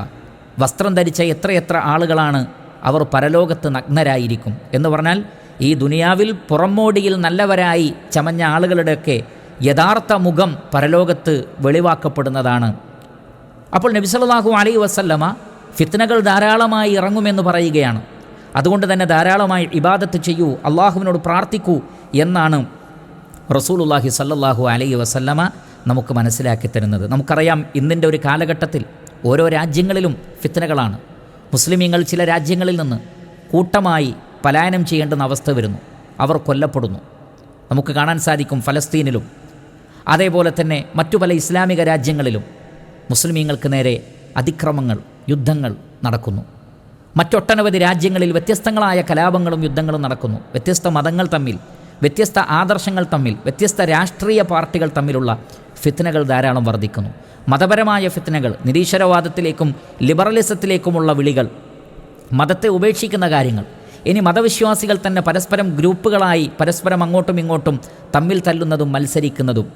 വസ്ത്രം ധരിച്ച എത്രയെത്ര ആളുകളാണ് അവർ പരലോകത്ത് നഗ്നരായിരിക്കും. എന്ന് പറഞ്ഞാൽ ഈ ദുനിയാവിൽ പുറമോടിയിൽ നല്ലവരായി ചമഞ്ഞ ആളുകളുടെയൊക്കെ യഥാർത്ഥ മുഖം പരലോകത്ത് വെളിവാക്കപ്പെടുന്നതാണ്. അപ്പോൾ നബി അലൈ വസല്ലമ ഫിത്നകൾ ധാരാളമായി ഇറങ്ങുമെന്ന് പറയുകയാണ്. അതുകൊണ്ട് തന്നെ ധാരാളമായി ഇബാദത്ത് ചെയ്യൂ അള്ളാഹുവിനോട് പ്രാർത്ഥിക്കൂ എന്നാണ് റസൂലുല്ലാഹി സല്ലാഹു അലൈ വസല്ലമ നമുക്ക് മനസ്സിലാക്കി തരുന്നത്. നമുക്കറിയാം ഇന്നിന്റെ ഒരു കാലഘട്ടത്തിൽ ഓരോ രാജ്യങ്ങളിലും ഫിത്നകളാണ്. മുസ്ലിമീങ്ങൾ ചില രാജ്യങ്ങളിൽ നിന്ന് കൂട്ടമായി പലായനം ചെയ്യേണ്ടുന്ന അവസ്ഥ വരുന്നു. അവർ കൊല്ലപ്പെടുന്നു. നമുക്ക് കാണാൻ സാധിക്കും ഫലസ്തീനിലും അതേപോലെ തന്നെ മറ്റു പല ഇസ്ലാമിക രാജ്യങ്ങളിലും മുസ്ലിമീങ്ങൾക്ക് നേരെ അതിക്രമങ്ങൾ യുദ്ധങ്ങൾ നടക്കുന്നു. മറ്റൊട്ടനവധി രാജ്യങ്ങളിൽ വ്യത്യസ്തങ്ങളായ കലാപങ്ങളും യുദ്ധങ്ങളും നടക്കുന്നു. വ്യത്യസ്ത മതങ്ങൾ തമ്മിൽ വ്യത്യസ്ത ആദർശങ്ങൾ തമ്മിൽ വ്യത്യസ്ത രാഷ്ട്രീയ പാർട്ടികൾ തമ്മിലുള്ള ഫിത്നകൾ ധാരാളം വർദ്ധിക്കുന്നു. മതപരമായ ഫിത്നകൾ നിരീശ്വരവാദത്തിലേക്കും ലിബറലിസത്തിലേക്കുമുള്ള വിളികൾ മതത്തെ ഉപേക്ഷിക്കുന്ന കാര്യങ്ങൾ ഇനി മതവിശ്വാസികൾ തന്നെ പരസ്പരം ഗ്രൂപ്പുകളായി പരസ്പരം അങ്ങോട്ടും ഇങ്ങോട്ടും തമ്മിൽ തല്ലുന്നതും മത്സരിക്കുന്നതും.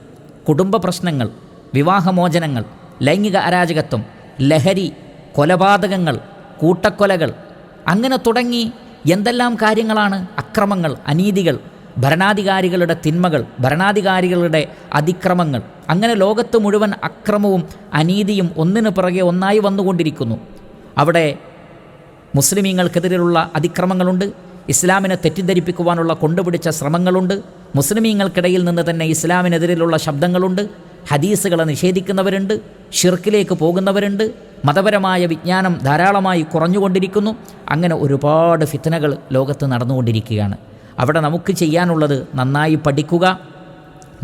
കുടുംബ പ്രശ്നങ്ങൾ വിവാഹമോചനങ്ങൾ ലൈംഗിക അരാജകത്വം ലഹരി കൊലപാതകങ്ങൾ കൂട്ടക്കൊലകൾ. അങ്ങനെ തുടങ്ങി എന്തെല്ലാം കാര്യങ്ങളാണ് അക്രമങ്ങൾ അനീതികൾ ഭരണാധികാരികളുടെ തിന്മകൾ ഭരണാധികാരികളുടെ അതിക്രമങ്ങൾ. അങ്ങനെ ലോകത്ത് മുഴുവൻ അക്രമവും അനീതിയും ഒന്നിനു പിറകെ ഒന്നായി വന്നുകൊണ്ടിരിക്കുന്നു. അവിടെ മുസ്ലിമീങ്ങൾക്കെതിരെയുള്ള അതിക്രമങ്ങളുണ്ട്. ഇസ്ലാമിനെ തെറ്റിദ്ധരിപ്പിക്കുവാനുള്ള കൊണ്ടുപിടിച്ച ശ്രമങ്ങളുണ്ട്. മുസ്ലിമീങ്ങൾക്കിടയിൽ നിന്ന് തന്നെ ഇസ്ലാമിനെതിരെയുള്ള ശബ്ദങ്ങളുണ്ട്. ഹദീസുകളെ നിഷേധിക്കുന്നവരുണ്ട്. ഷിർക്കിലേക്ക് പോകുന്നവരുണ്ട്. മതപരമായ വിജ്ഞാനം ധാരാളമായി കുറഞ്ഞുകൊണ്ടിരിക്കുന്നു. അങ്ങനെ ഒരുപാട് ഫിത്തനകൾ ലോകത്ത് നടന്നുകൊണ്ടിരിക്കുകയാണ്. അവിടെ നമുക്ക് ചെയ്യാനുള്ളത് നന്നായി പഠിക്കുക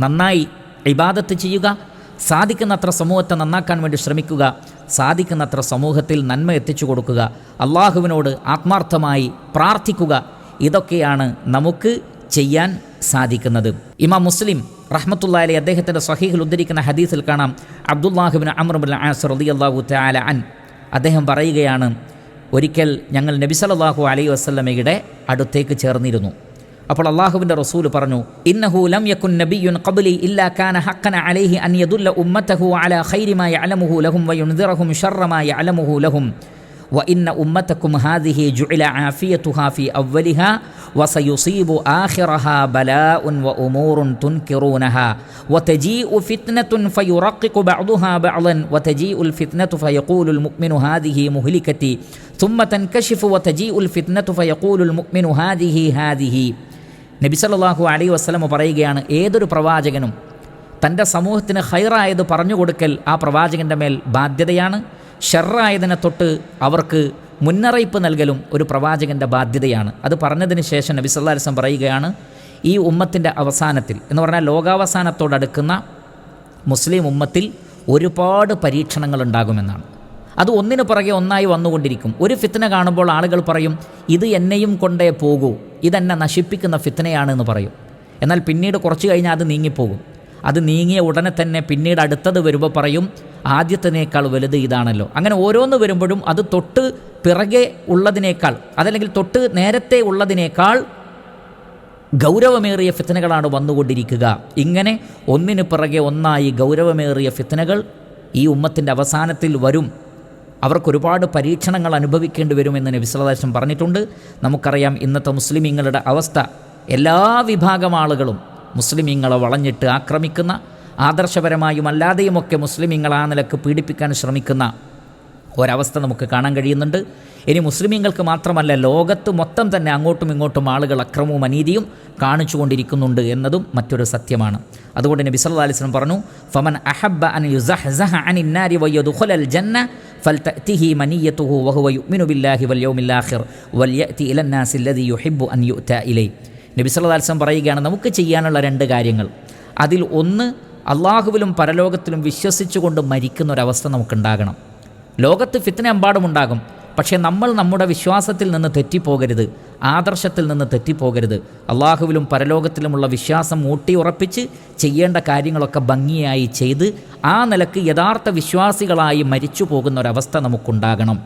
നന്നായി ഇബാദത്ത് ചെയ്യുക സാധിക്കുന്നത്ര സമൂഹത്തെ നന്നാക്കാൻ വേണ്ടി ശ്രമിക്കുക സാധിക്കുന്നത്ര സമൂഹത്തിൽ നന്മ എത്തിച്ചു കൊടുക്കുക അള്ളാഹുവിനോട് ആത്മാർത്ഥമായി പ്രാർത്ഥിക്കുക ഇതൊക്കെയാണ് നമുക്ക് ചെയ്യാൻ സാധിക്കുന്നത്. ഇമാം മുസ്ലിം റഹ്മത്തുള്ള അലി അദ്ദേഹത്തിന്റെ സഹീഹിൽ ഉദ്ധരിക്കുന്ന ഹദീസിൽ കാണാം അബ്ദുല്ലാഹുബിൻ അമ്രബുൽ ആസർ അലി അള്ളാഹു തആല അൻ. അദ്ദേഹം പറയുകയാണ് ഒരിക്കൽ ഞങ്ങൾ നബി അലൈ വസ്ലമയുടെ അടുത്തേക്ക് ചേർന്നിരുന്നു. അപ്പോൾ അള്ളാഹുവിൻ്റെ റസൂൽ പറഞ്ഞു ഇന്നഹു ലം യകുൻ നബിയുൻ ഖബ്ലി ഇല്ലാ കാന ഹഖന അലൈഹി അൻ യദുല്ല ഉമ്മതഹു അലാ ഖൈരി മാ യഅലമുഹു ലഹും വയുൻദിറഹും ശർറ മാ യഅലമുഹു ലഹും وإن أمتكم هذه جعل عافيتها في أولها وسيصيب آخرها بلاء وأمور تنكرونها وتجيء فتنة فيرقق بعضها بعضا وتجيء الفتنة فيقول المؤمن هذه مهلكتي ثم تنكشف وتجيء الفتنة فيقول المؤمن هذه هذه നബി സല്ലല്ലാഹു അലൈഹി വസല്ലം പറയുകയാണ് ഏതൊരു പ്രവാചകനും തന്റെ സമൂഹത്തിന് ഹൈറായത് പറഞ്ഞു കൊടുക്കൽ ആ പ്രവാചകന്റെ മേൽ ബാധ്യതയാണ്. ഷെറായതിനെ തൊട്ട് അവർക്ക് മുന്നറിയിപ്പ് നൽകലും ഒരു പ്രവാചകന്റെ ബാധ്യതയാണ്. അത് പറഞ്ഞതിന് ശേഷം നബി വസല്ലം പറയുകയാണ് ഈ ഉമ്മത്തിന്റെ അവസാനത്തിൽ എന്ന് പറഞ്ഞാൽ ലോകാവസാനത്തോടടുക്കുന്ന മുസ്ലിം ഉമ്മത്തിൽ ഒരുപാട് പരീക്ഷണങ്ങൾ ഉണ്ടാകുമെന്നാണ്. അത് ഒന്നിനു പുറകെ ഒന്നായി വന്നുകൊണ്ടിരിക്കും. ഒരു ഫിത്തന കാണുമ്പോൾ ആളുകൾ പറയും ഇത് എന്നെയും കൊണ്ടേ പോകൂ. ഇതെന്നെ നശിപ്പിക്കുന്ന ഫിത്തനയാണെന്ന് പറയും. എന്നാൽ പിന്നീട് കുറച്ച് കഴിഞ്ഞാൽ അത് നീങ്ങിപ്പോകും. അത് നീങ്ങിയ ഉടനെ തന്നെ പിന്നീട് അടുത്തത് വരുമ്പോൾ പറയും ആദ്യത്തിനേക്കാൾ വലുത് ഇതാണല്ലോ. അങ്ങനെ ഓരോന്ന് വരുമ്പോഴും അത് തൊട്ട് പിറകെ ഉള്ളതിനേക്കാൾ അതല്ലെങ്കിൽ തൊട്ട് നേരത്തെ ഉള്ളതിനേക്കാൾ ഗൗരവമേറിയ ഫിത്തനകളാണ് വന്നുകൊണ്ടിരിക്കുക. ഇങ്ങനെ ഒന്നിന് പിറകെ ഒന്നായി ഗൗരവമേറിയ ഫിത്തനകൾ ഈ ഉമ്മത്തിന്റെ അവസാനത്തിൽ വരും. അവർക്ക് ഒരുപാട് പരീക്ഷണങ്ങൾ അനുഭവിക്കേണ്ടി വരുമെന്ന് നബി സല്ലല്ലാഹു പറഞ്ഞിട്ടുണ്ട്. നമുക്കറിയാം ഇന്നത്തെ മുസ്ലിമീങ്ങളുടെ അവസ്ഥ എല്ലാ വിഭാഗം ആളുകളും മുസ്ലിമീങ്ങളെ വളഞ്ഞിട്ട് ആക്രമിക്കുന്ന ആദർശപരമായും അല്ലാതെയുമൊക്കെ മുസ്ലിമീങ്ങൾ ആ നിലയ്ക്ക് പീഡിപ്പിക്കാൻ ശ്രമിക്കുന്ന ഒരവസ്ഥ നമുക്ക് കാണാൻ കഴിയുന്നുണ്ട്. ഇനി മുസ്ലിമീങ്ങൾക്ക് മാത്രമല്ല ലോകത്ത് മൊത്തം തന്നെ അങ്ങോട്ടും ഇങ്ങോട്ടും ആളുകൾ അക്രമവും അനീതിയും കാണിച്ചുകൊണ്ടിരിക്കുന്നുണ്ട് എന്നതും മറ്റൊരു സത്യമാണ്. അതുകൊണ്ട് നബി സല്ലല്ലാഹു അലൈഹി വസല്ലം പറഞ്ഞു ഫമൻ അഹബ്ബ അൻ ജന്ന ഫൽതഅതിഹി ബില്ലാഹി വൽ യൗമിൽ യുഹിബ്ബു അൻ ഇലൈ നബി അലൈഹി വസല്ലം പറയുകയാണ് നമുക്ക് ചെയ്യാനുള്ള രണ്ട് കാര്യങ്ങൾ. അതിൽ ഒന്ന് അള്ളാഹുവിലും പരലോകത്തിലും വിശ്വസിച്ചുകൊണ്ട് മരിക്കുന്ന ഒരവസ്ഥ നമുക്കുണ്ടാകണം. ലോകത്ത് ഫിത്തന എമ്പാടുമുണ്ടാകും പക്ഷേ നമ്മൾ നമ്മുടെ വിശ്വാസത്തിൽ നിന്ന് തെറ്റിപ്പോകരുത്. ആദർശത്തിൽ നിന്ന് തെറ്റിപ്പോകരുത്. അള്ളാഹുവിലും പരലോകത്തിലുമുള്ള വിശ്വാസം ഊട്ടി ഊട്ടിയുറപ്പിച്ച് ചെയ്യേണ്ട കാര്യങ്ങളൊക്കെ ഭംഗിയായി ചെയ്ത് ആ നിലയ്ക്ക് യഥാർത്ഥ വിശ്വാസികളായി മരിച്ചു പോകുന്ന ഒരവസ്ഥ നമുക്കുണ്ടാകണം.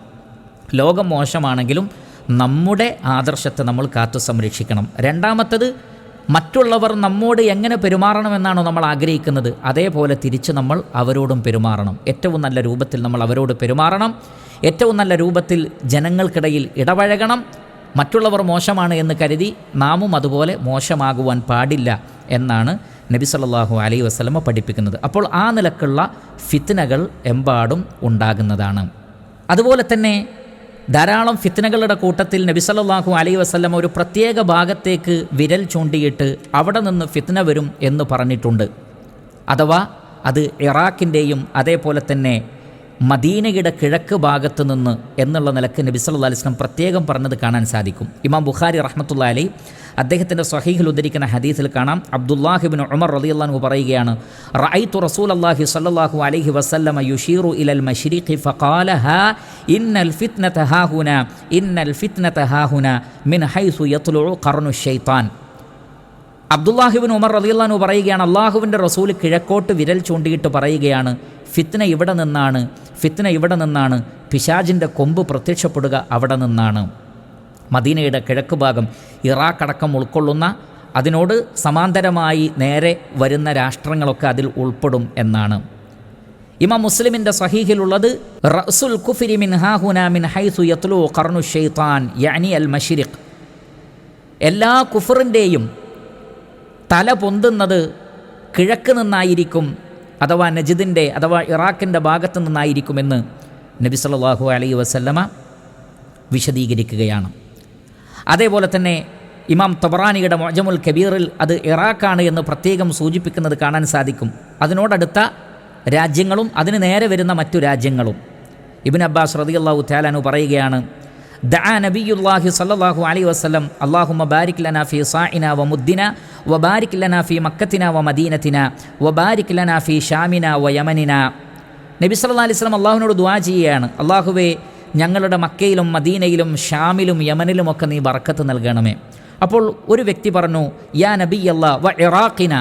ലോകം മോശമാണെങ്കിലും നമ്മുടെ ആദർശത്തെ നമ്മൾ കാത്തു സംരക്ഷിക്കണം രണ്ടാമത്തത് മറ്റുള്ളവർ നമ്മോട് എങ്ങനെ പെരുമാറണമെന്നാണോ നമ്മൾ ആഗ്രഹിക്കുന്നത്. അതേപോലെ തിരിച്ച് നമ്മൾ അവരോടും പെരുമാറണം. ഏറ്റവും നല്ല രൂപത്തിൽ നമ്മൾ അവരോട് പെരുമാറണം. ഏറ്റവും നല്ല രൂപത്തിൽ ജനങ്ങൾക്കിടയിൽ ഇടപഴകണം. മറ്റുള്ളവർ മോശമാണ് എന്ന് കരുതി നാമും അതുപോലെ മോശമാകുവാൻ പാടില്ല എന്നാണ് നബി സല്ലാഹു അലൈ വസല്ലമ പഠിപ്പിക്കുന്നത്. അപ്പോൾ ആ നിലക്കുള്ള ഫിത്നകൾ എമ്പാടും ഉണ്ടാകുന്നതാണ്. അതുപോലെ തന്നെ ധാരാളം ഫിത്നകളുടെ കൂട്ടത്തിൽ നബി സല്ലല്ലാഹു അലൈഹി വസല്ലം ഒരു പ്രത്യേക ഭാഗത്തേക്ക് വിരൽ ചൂണ്ടിയിട്ട് അവിടെ നിന്ന് ഫിത്ന വരും എന്ന് പറഞ്ഞിട്ടുണ്ട്. അഥവാ അത് ഇറാഖിന്റെയും അതേപോലെ തന്നെ മദീനയുടെ കിഴക്ക് ഭാഗത്തു നിന്ന് എന്നുള്ള നിലയ്ക്ക് നബി അലൈഹി വസല്ലം പ്രത്യേകം പറഞ്ഞത് കാണാൻ സാധിക്കും. ഇമാം ബുഖാരി റഹ്മത്തുള്ള അലി അദ്ദേഹത്തിന്റെ സ്വഹീഹിൽ ഉദ്ധരിക്കുന്ന ഹദീസിൽ കാണാം. അബ്ദുല്ലാഹിബിൻ ഉമർ റളിയല്ലാഹു പറയുകയാണ് റഅയ്തു റസൂൽ അള്ളാഹി സല്ലാഹു അലൈഹി വസല്ലമ യുഷീറു ഇലൽ മശ്രിഖി ഫഖാല ഹാ ഇന്നൽ ഫിത്നത ഹാഹുന ഇന്നൽ ഫിത്നത ഹാഹുന മിൻ ഹൈസു യത്ലുഉ ഖർനു അബ്ദുല്ലാഹിബിൻ ഉമർ റളിയല്ലാഹു പറയുകയാണ് അള്ളാഹുവിന്റെ റസൂൽ കിഴക്കോട്ട് വിരൽ ചൂണ്ടിയിട്ട് പറയുകയാണ് ഫിത്ന ഇവിടെ നിന്നാണ് ഫിത്ന ഇവിടെ നിന്നാണ് പിശാജിന്റെ കൊമ്പ് പ്രത്യക്ഷപ്പെടുക അവിടെ നിന്നാണ്. മദീനയുടെ കിഴക്ക് ഭാഗം ഇറാഖ് അടക്കം ഉൾക്കൊള്ളുന്ന അതിനോട് സമാന്തരമായി നേരെ വരുന്ന രാഷ്ട്രങ്ങളൊക്കെ അതിൽ ഉൾപ്പെടും എന്നാണ്. ഇമാം മുസ്ലിമിന്റെ സഹീഹിലുള്ളത് റസുൽ കുഫിരി മിൻ ഹാഹുന മിൻ ഹൈസു യത്ലു കർണു ഷെയ്ത്താൻ യാനി അൽ മഷിരിഖ് എല്ലാ കുഫറിന്റെയും തല പൊന്തുന്നത് കിഴക്ക് നിന്നായിരിക്കും അഥവാ നജിദിന്റെ അഥവാ ഇറാഖിന്റെ ഭാഗത്ത് നിന്നായിരിക്കുമെന്ന് നബി സല്ലാഹു അലൈ വസല്ലമ വിശദീകരിക്കുകയാണ്. അതേപോലെ തന്നെ ഇമാം തബറാനിയുടെ മൊജമുൽ കബീറിൽ അത് ഇറാഖാണ് എന്ന് പ്രത്യേകം സൂചിപ്പിക്കുന്നത് കാണാൻ സാധിക്കും. അതിനോടടുത്ത രാജ്യങ്ങളും അതിന് നേരെ വരുന്ന മറ്റു രാജ്യങ്ങളും. ഇബിൻ അബ്ബാസ് റളിയല്ലാഹു താലാനു പറയുകയാണ് ദഅ നബിയുല്ലാഹി സല്ലല്ലാഹു അലൈഹി വസല്ലം അല്ലാഹുമ്മ ബാരിക് ലനാ ഫീ സാഇന വ മുദ്ദിന വ ബാരിക് ലനാ ഫീ മക്കത്തിന വ മദീനത്തിന വ ബാരിക് ലനാ ഫീ നബി സല്ലാ അലൈഹി വസല്ലം അള്ളാഹുവിനോട് ദുആ ചെയ്യുകയാണ് അള്ളാഹുവേ ഞങ്ങളുടെ മക്കയിലും മദീനയിലും ഷാമിലും യമനിലുമൊക്കെ നീ ബർക്കത്ത് നൽകണമേ. അപ്പോൾ ഒരു വ്യക്തി പറഞ്ഞു യാ നബി അല്ല വ ഇറാഖിന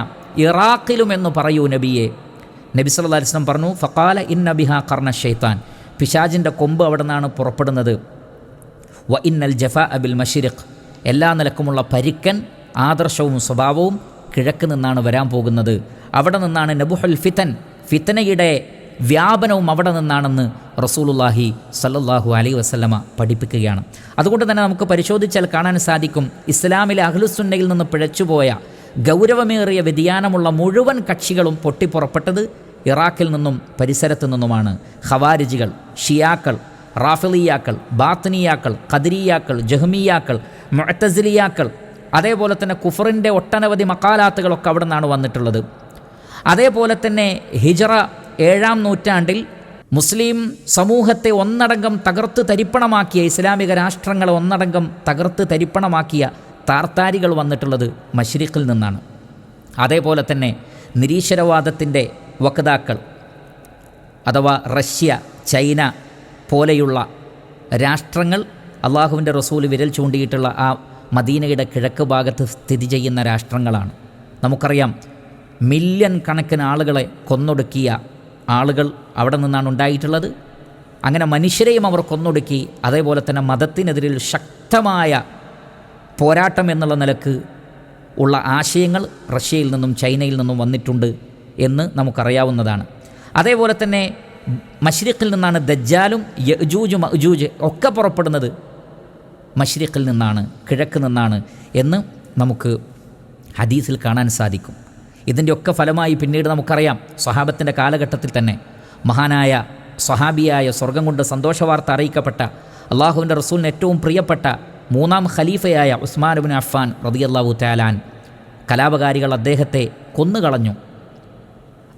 ഇറാഖിലും എന്ന് പറയൂ നബിയെ. നബി സല്ലാ അലൈഹി വസല്ലം പറഞ്ഞു ഫക്കാല ഇന്ന ബിഹാ കർണ ഷെയ്ത്താൻ പിശാജിന്റെ കൊമ്പ് അവിടെ നിന്നാണ് പുറപ്പെടുന്നത്. വ ഇന്നൽ ജഫ അബിൽ മഷിരിഖ്. എല്ലാ നിലക്കുമുള്ള പരിക്കൻ ആദർശവും സ്വഭാവവും കിഴക്ക് നിന്നാണ് വരാൻ പോകുന്നത്. അവിടെ നിന്നാണ് നബുഹുൽ ഫിത്തൻ ഫിത്തനയുടെ വ്യാപനവും അവിടെ നിന്നാണെന്ന് റസൂലുല്ലാഹി സല്ലാഹു അലൈ വസല്ലമ പഠിപ്പിക്കുകയാണ്. അതുകൊണ്ട് തന്നെ നമുക്ക് പരിശോധിച്ചാൽ കാണാൻ സാധിക്കും ഇസ്ലാമിലെ അഹ്ലുസുന്നയിൽ നിന്ന് പിഴച്ചുപോയ ഗൗരവമേറിയ വ്യതിയാനമുള്ള മുഴുവൻ കക്ഷികളും പൊട്ടിപ്പുറപ്പെട്ടത് ഇറാഖിൽ നിന്നും പരിസരത്തു നിന്നുമാണ്. ഖവാരിജികൾ ഷിയാക്കൾ റാഫിലിയാക്കൾ ബാത്തനിയാക്കൾ ഖദരിയാക്കൾ ജഹ്മിയാക്കൾ മുഅത്തസിലിയാക്കൾ അതേപോലെ തന്നെ കുഫറിന്റെ ഒട്ടനവധി മക്കാലാത്തുകളൊക്കെ അവിടെ നിന്നാണ് വന്നിട്ടുള്ളത്. അതേപോലെ തന്നെ ഹിജറ ഏഴാം നൂറ്റാണ്ടിൽ മുസ്ലിം സമൂഹത്തെ ഒന്നടങ്കം തകർത്ത് തരിപ്പണമാക്കിയ ഇസ്ലാമിക രാഷ്ട്രങ്ങളെ ഒന്നടങ്കം തകർത്ത് തരിപ്പണമാക്കിയ താർത്താരികൾ വന്നിട്ടുള്ളത് മഷ്രിഖിൽ നിന്നാണ്. അതേപോലെ തന്നെ നിരീശ്വരവാദത്തിന്റെ വക്താക്കൾ അഥവാ റഷ്യ ചൈന പോലെയുള്ള രാഷ്ട്രങ്ങൾ അള്ളാഹുവിന്റെ റസൂൽ വിരൽ ചൂണ്ടിയിട്ടുള്ള ആ മദീനയുടെ കിഴക്ക് ഭാഗത്ത് സ്ഥിതി ചെയ്യുന്ന രാഷ്ട്രങ്ങളാണ്. നമുക്കറിയാം മില്യൺ കണക്കിന് ആളുകളെ കൊന്നൊടുക്കിയ ആളുകൾ അവിടെ നിന്നാണ് ഉണ്ടായിട്ടുള്ളത്. അങ്ങനെ മനുഷ്യരെയും അവർ കൊന്നൊടുക്കി അതേപോലെ തന്നെ മതത്തിനെതിരിൽ ശക്തമായ പോരാട്ടം എന്നുള്ള നിലയ്ക്ക് ഉള്ള ആശയങ്ങൾ റഷ്യയിൽ നിന്നും ചൈനയിൽ നിന്നും വന്നിട്ടുണ്ട് എന്ന് നമുക്കറിയാവുന്നതാണ്. അതേപോലെ തന്നെ മഷ്രിഖിൽ നിന്നാണ് ദജ്ജാലും യജൂജ് അജൂജ് ഒക്കെ പുറപ്പെടുന്നത്. മഷ്രിഖിൽ നിന്നാണ് കിഴക്ക് നിന്നാണ് എന്ന് നമുക്ക് ഹദീസിൽ കാണാൻ സാധിക്കും. ഇതിന്റെയൊക്കെ ഫലമായി പിന്നീട് നമുക്കറിയാം സ്വഹാബത്തിന്റെ കാലഘട്ടത്തിൽ തന്നെ മഹാനായ സ്വഹാബിയായ സ്വർഗം കൊണ്ട് സന്തോഷവാർത്ത അറിയിക്കപ്പെട്ട അള്ളാഹുവിന്റെ റസൂലിന് ഏറ്റവും പ്രിയപ്പെട്ട മൂന്നാം ഖലീഫയായ ഉസ്മാൻ ഉസ്മാനുബിൻ അഫ്ഫാൻ റതിയല്ലാവു താലാൻ കലാപകാരികൾ അദ്ദേഹത്തെ കൊന്നുകളഞ്ഞു.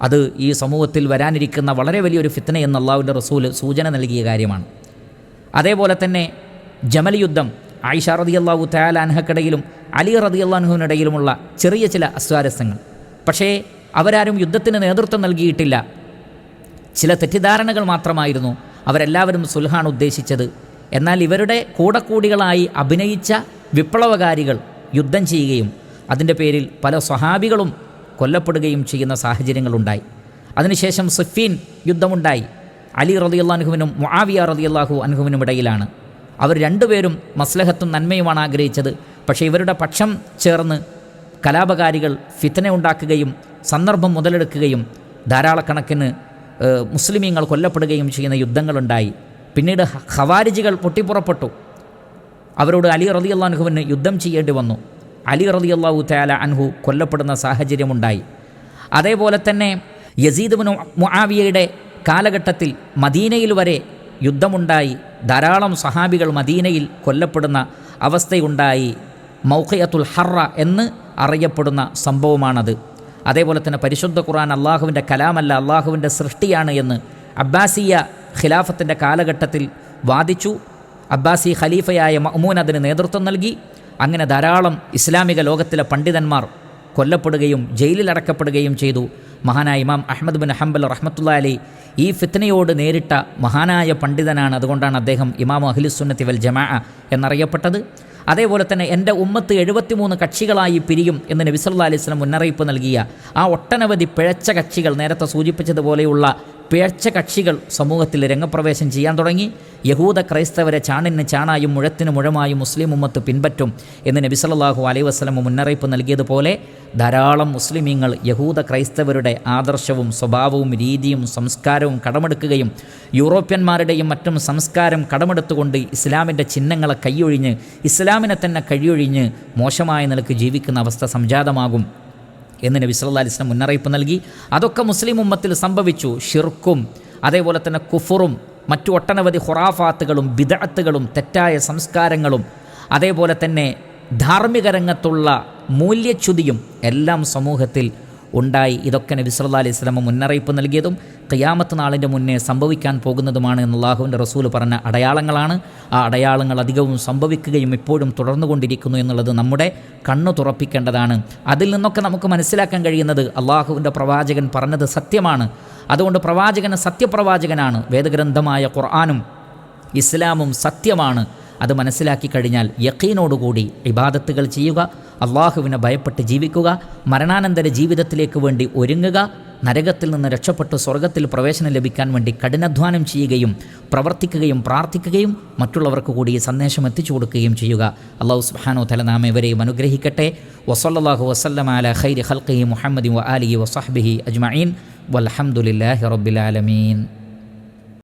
അത് ഈ സമൂഹത്തിൽ വരാനിരിക്കുന്ന വളരെ വലിയൊരു ഫിത്തന എന്ന് അള്ളാഹുവിന്റെ റസൂൽ സൂചന നൽകിയ കാര്യമാണ്. അതേപോലെ തന്നെ ജമൽ യുദ്ധം ആയിഷ റതി അള്ളാഹു തയാലാൻഹക്കിടയിലും അലി റതി അള്ളാഹുവിനിടയിലുമുള്ള ചെറിയ ചില അസ്വാരസ്യങ്ങൾ. പക്ഷേ അവരാരും യുദ്ധത്തിന് നേതൃത്വം നൽകിയിട്ടില്ല. ചില തെറ്റിദ്ധാരണകൾ മാത്രമായിരുന്നു അവരെല്ലാവരും സുൽഹാൻ ഉദ്ദേശിച്ചത്. എന്നാൽ ഇവരുടെ കൂടക്കൂടികളായി അഭിനയിച്ച വിപ്ലവകാരികൾ യുദ്ധം ചെയ്യുകയും അതിന്റെ പേരിൽ പല സ്വഹാബികളും കൊല്ലപ്പെടുകയും ചെയ്യുന്ന സാഹചര്യങ്ങളുണ്ടായി. അതിനുശേഷം സുഫീൻ യുദ്ധമുണ്ടായി. അലി റതിയല്ലാൻഹുവിനും മുആവിയ റതിയല്ലാഹു അനുഹുവിനും ഇടയിലാണ്. അവർ രണ്ടുപേരും മസ്ലഹത്തും നന്മയുമാണ് ആഗ്രഹിച്ചത്. പക്ഷേ ഇവരുടെ പക്ഷം ചേർന്ന് കലാപകാരികൾ ഫിത്തന ഉണ്ടാക്കുകയും സന്ദർഭം മുതലെടുക്കുകയും ധാരാളക്കണക്കിന് മുസ്ലിമീങ്ങൾ കൊല്ലപ്പെടുകയും ചെയ്യുന്ന യുദ്ധങ്ങളുണ്ടായി. പിന്നീട് ഖവാരിജികൾ പൊട്ടിപ്പുറപ്പെട്ടു. അവരോട് അലി റതിയുള്ള അനുഹുവിന് യുദ്ധം ചെയ്യേണ്ടി വന്നു. അലി അള്ളാഹു തയാല അൻഹു കൊല്ലപ്പെടുന്ന സാഹചര്യമുണ്ടായി. അതേപോലെ തന്നെ യസീദ് ബിൻ മുആവിയയുടെ കാലഘട്ടത്തിൽ മദീനയിൽ വരെ യുദ്ധമുണ്ടായി. ധാരാളം സഹാബികൾ മദീനയിൽ കൊല്ലപ്പെടുന്ന അവസ്ഥയുണ്ടായി. മൗഖയത്തുൽ ഹറ എന്ന് അറിയപ്പെടുന്ന സംഭവമാണത്. അതേപോലെ തന്നെ പരിശുദ്ധ ഖുർആൻ അള്ളാഹുവിന്റെ കലാമല്ല അള്ളാഹുവിന്റെ സൃഷ്ടിയാണ് എന്ന് അബ്ബാസിയ ഖിലാഫത്തിന്റെ കാലഘട്ടത്തിൽ വാദിച്ചു. അബ്ബാസി ഖലീഫയായ മഹ്മൂൻ അതിന് നേതൃത്വം നൽകി. അങ്ങനെ ധാരാളം ഇസ്ലാമിക ലോകത്തിലെ പണ്ഡിതന്മാർ കൊല്ലപ്പെടുകയും ജയിലിൽ അടക്കപ്പെടുകയും ചെയ്തു. മഹാനായ ഇമാം അഹമ്മദ് ബിൻ ഹംബൽ റഹ്മത്തുള്ള അലി ഈ ഫിത്നയോട് നേരിട്ട മഹാനായ പണ്ഡിതനാണ്. അതുകൊണ്ടാണ് അദ്ദേഹം ഇമാം അഖിലുസുന്നത്തി വൽ ജമാ എന്നറിയപ്പെട്ടത്. അതേപോലെ തന്നെ എന്റെ ഉമ്മത്ത് എഴുപത്തിമൂന്ന് കക്ഷികളായി പിരിയും എന്ന് നബി സല്ലല്ലാഹു അലൈഹി സ്വലം മുന്നറിയിപ്പ് നൽകിയ ആ ഒട്ടനവധി പിഴച്ച കക്ഷികൾ നേരത്തെ സൂചിപ്പിച്ചതുപോലെയുള്ള പിഴച്ച കക്ഷികൾ സമൂഹത്തിൽ രംഗപ്രവേശം ചെയ്യാൻ തുടങ്ങി. യഹൂദ ക്രൈസ്തവരെ ചാണിന് ചാണായും മുഴത്തിന് മുഴമായും മുസ്ലിം ഉമ്മത്ത് പിൻപറ്റും എന്ന് നബി സല്ലല്ലാഹു അലൈഹി വസല്ലം മുന്നറിയിപ്പ് നൽകിയതുപോലെ ധാരാളം മുസ്ലിമീങ്ങൾ യഹൂദ ക്രൈസ്തവരുടെ ആദർശവും സ്വഭാവവും രീതിയും സംസ്കാരവും കടമെടുക്കുകയും യൂറോപ്യന്മാരുടെയും മറ്റും സംസ്കാരം കടമെടുത്തുകൊണ്ട് ഇസ്ലാമിന്റെ ചിഹ്നങ്ങളെ കൈയൊഴിഞ്ഞ് ഇസ്ലാമിനെ തന്നെ കഴിയൊഴിഞ്ഞ് മോശമായ നിലയ്ക്ക് ജീവിക്കുന്ന അവസ്ഥ സംജാതമാകും. എന്ന് നബി സല്ലാ അലൈഹി വസല്ലം മുന്നറിയിപ്പ് നൽകി. അതൊക്കെ മുസ്ലിം ഉമ്മത്തിൽ സംഭവിച്ചു. ഷിർക്കും അതേപോലെ തന്നെ കുഫറും മറ്റു ഒട്ടനവധി ഹുറാഫാത്തുകളും ബിദഅത്തുകളും തെറ്റായ സംസ്കാരങ്ങളും അതേപോലെ തന്നെ ധാർമ്മിക രംഗത്തുള്ള മൂല്യച്യുതിയും എല്ലാം സമൂഹത്തിൽ ഉണ്ടായി. ഇതൊക്കെ നബി സല്ലല്ലാഹു അലൈഹി സ്വലമ മുന്നറിയിപ്പ് നൽകിയതും കയ്യാമത്ത് നാളിന്റെ മുന്നേ സംഭവിക്കാൻ പോകുന്നതുമാണ് എന്ന് അള്ളാഹുവിന്റെ റസൂൽ പറഞ്ഞ അടയാളങ്ങളാണ്. ആ അടയാളങ്ങൾ അധികവും സംഭവിക്കുകയും ഇപ്പോഴും തുടർന്നുകൊണ്ടിരിക്കുന്നു എന്നുള്ളത് നമ്മുടെ കണ്ണു തുറപ്പിക്കേണ്ടതാണ്. അതിൽ നിന്നൊക്കെ നമുക്ക് മനസ്സിലാക്കാൻ കഴിയുന്നത് അള്ളാഹുവിന്റെ പ്രവാചകൻ പറഞ്ഞത് സത്യമാണ്. അതുകൊണ്ട് പ്രവാചകൻ സത്യപ്രവാചകനാണ്. വേദഗ്രന്ഥമായ ഖുർആാനും ഇസ്ലാമും സത്യമാണ്. അത് മനസ്സിലാക്കി കഴിഞ്ഞാൽ യക്കീനോടുകൂടി ഇബാദത്തുകൾ ചെയ്യുക അള്ളാഹുവിനെ ഭയപ്പെട്ട് ജീവിക്കുക മരണാനന്തര ജീവിതത്തിലേക്ക് വേണ്ടി ഒരുങ്ങുക നരകത്തിൽ നിന്ന് രക്ഷപ്പെട്ട് സ്വർഗത്തിൽ പ്രവേശനം ലഭിക്കാൻ വേണ്ടി കഠിനാധ്വാനം ചെയ്യുകയും പ്രവർത്തിക്കുകയും പ്രാർത്ഥിക്കുകയും മറ്റുള്ളവർക്ക് കൂടി സന്ദേശം എത്തിച്ചു കൊടുക്കുകയും ചെയ്യുക. അള്ളാഹു സുബ്ഹാനഹു തല നാം ഇവരെയും അനുഗ്രഹിക്കട്ടെ. വസല്ലാഹു വസ്ലം അല ഖൈരി ഖൽഖി മുഹമ്മദി വ ആലിഹി വസഹ്ബിഹി അജ്മഈൻ. വൽഹംദുലില്ലാഹി റബ്ബിൽ ആലമീൻ.